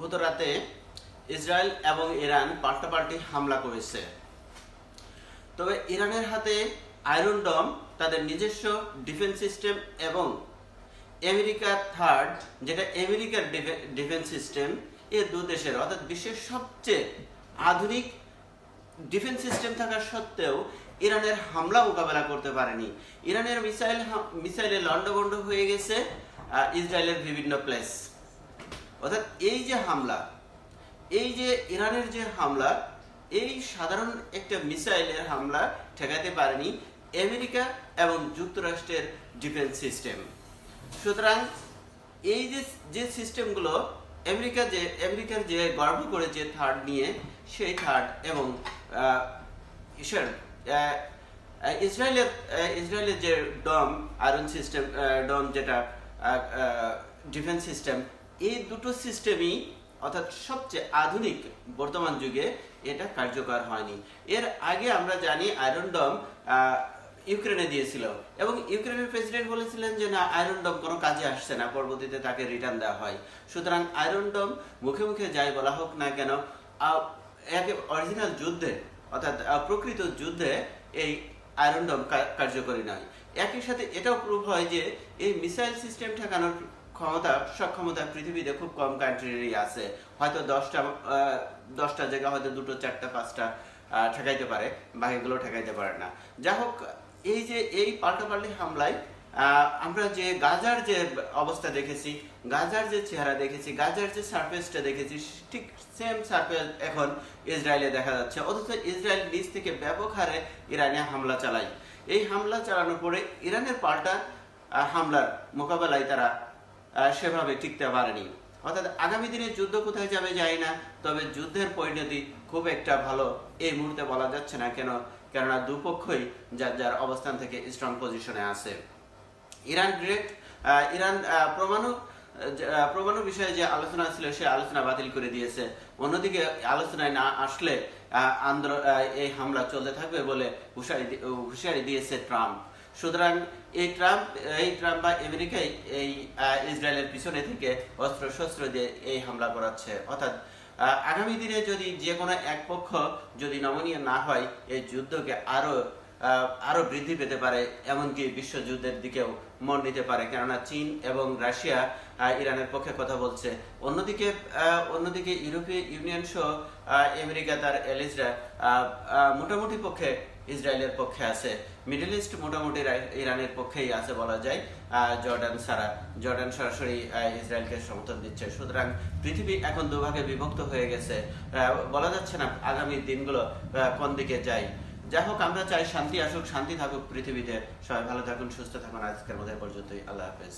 গত রাতে ইসরায়েল এবং ইরান পাল্টাপাল্টি হামলা করেছে। তবে ইরানের হাতে আয়রন ডম, তাদের নিজস্ব ডিফেন্স সিস্টেম এবং আমেরিকা থার্ড, যেটা আমেরিকার ডিফেন্স সিস্টেম, এ দু দেশের, অর্থাৎ বিশ্বের সবচেয়ে আধুনিক ডিফেন্স সিস্টেম থাকা সত্ত্বেও ইরানের হামলা মোকাবেলা করতে পারেনি। ইরানের মিসাইল মিসাইলে লন্ডভন্ড হয়ে গেছে ইসরায়েলের বিভিন্ন প্লেস অর্থাৎ এই যে হামলা, এই যে ইরানের যে হামলা, এই সাধারণ একটা মিসাইলের হামলা ঠেকাতে পারেনি আমেরিকা এবং যুক্তরাষ্ট্রের ডিফেন্স সিস্টেম। সুতরাং এই যে যে সিস্টেমগুলো আমেরিকা যে, আমেরিকার যে গর্ব করে যে থার্ড নিয়ে, সেই থার্ড এবং ইসরায়েলের ইসরায়েলের যে ডম, আয়রন সিস্টেম ডম যেটা ডিফেন্স সিস্টেম এই দুটো সিস্টেমই অর্থাৎ সবচেয়ে আধুনিক বর্তমান যুগে এটা কার্যকর হয়নি। এর আগে আমরা জানি আয়রন ডম আহ, ইউক্রেনে দিয়েছিল এবং ইউক্রেনের প্রেসিডেন্ট বলেছিলেন যে না আয়রন ডম কোনো কাজে আসছে না পরবর্তীতে তাকে রিটার্ন দেওয়া হয়। সুতরাং আয়রন ডম মুখে মুখে যাই বলা হোক না কেন একে অরিজিনাল যুদ্ধে অর্থাৎ প্রকৃত যুদ্ধে এই আয়রন ডম কার্যকরী নয়। একই সাথে এটাও প্রুভ হয় যে এই মিসাইল সিস্টেম ঠেকানোর ক্ষমতা, সক্ষমতা পৃথিবীতে খুব কম কান্ট্রিরই আছে। হয়তো দশটা দশটা জায়গা হয়তো দুটো, চারটা, পাঁচটা ঠেকাইতে পারে, বাকিগুলো ঠেকাইতে পারে না। যা হোক, এই যে, এই পাল্টাপাল্টি হামলায় আমরা যে গাজার যে অবস্থা দেখেছি, গাজার যে চেহারা দেখেছি, গাজার যে সার্ফেসটা দেখেছি, ঠিক সেম সার্ফেস এখন ইসরায়েলে দেখা যাচ্ছে। অথচ ইসরায়েল নিজ থেকে ব্যাপক হারে ইরানে হামলা চালায়। এই হামলা চালানোর পরে ইরানের পাল্টা হামলার মোকাবেলায় তারা সেভাবে টিকতে পারেনি অর্থাৎ আগামী দিনে যুদ্ধ কোথায় যাবে জানি না, তবে যুদ্ধের পরিণতি খুব একটা ভালো এই মুহূর্তে বলা যাচ্ছে না কেন, কেননা দুপক্ষই যার যার অবস্থান থেকে স্ট্রং পজিশনে আছে। ইরান ডিরেক্ট ইরান পরমাণু পরমাণু বিষয়ে যে আলোচনা ছিল সে আলোচনা বাতিল করে দিয়েছে। অন্যদিকে আলোচনায় না আসলে আন্দোলন এই হামলা চলতে থাকবে বলে হুঁশিয়ারি দিয়েছে ট্রাম্প। সুতরাং এই ট্রাম্প এই ট্রাম্প বা আমেরিকাই এই ইসরায়েলের পিছনে থেকে অস্ত্র শস্ত্র দিয়ে এই হামলা করাচ্ছে। অর্থাৎ আগামী দিনে যদি যে কোনো এক পক্ষ যদি নমনীয় না হয় এই যুদ্ধকে আরও আহ, আরও বৃদ্ধি পেতে পারে এমনকি বিশ্বযুদ্ধের দিকেও মন নিতে পারে। কেননা চীন এবং রাশিয়া ইরানের পক্ষে কথা বলছে। অন্যদিকে অন্যদিকে ইউরোপীয় ইউনিয়ন সহ আমেরিকা তার এলিজরা মোটামুটি পক্ষে ইসরায়েলের পক্ষে আছে। মিডল ইস্ট মোটামুটি ইরানের পক্ষেই আছে বলা যায়। জর্ডান ছাড়া, জর্ডান সরাসরি ইসরায়েলকে সমর্থন দিচ্ছে। সুতরাং পৃথিবী এখন দুভাগে বিভক্ত হয়ে গেছে। বলা যাচ্ছে না আগামী দিনগুলো কোন দিকে যায়। যাই হোক, আমরা চাই শান্তি আসুক, শান্তি থাকুক পৃথিবীতে। সবাই ভালো থাকুন, সুস্থ থাকুন। আজকের মধ্যে পর্যন্তই। আল্লাহ হাফেজ।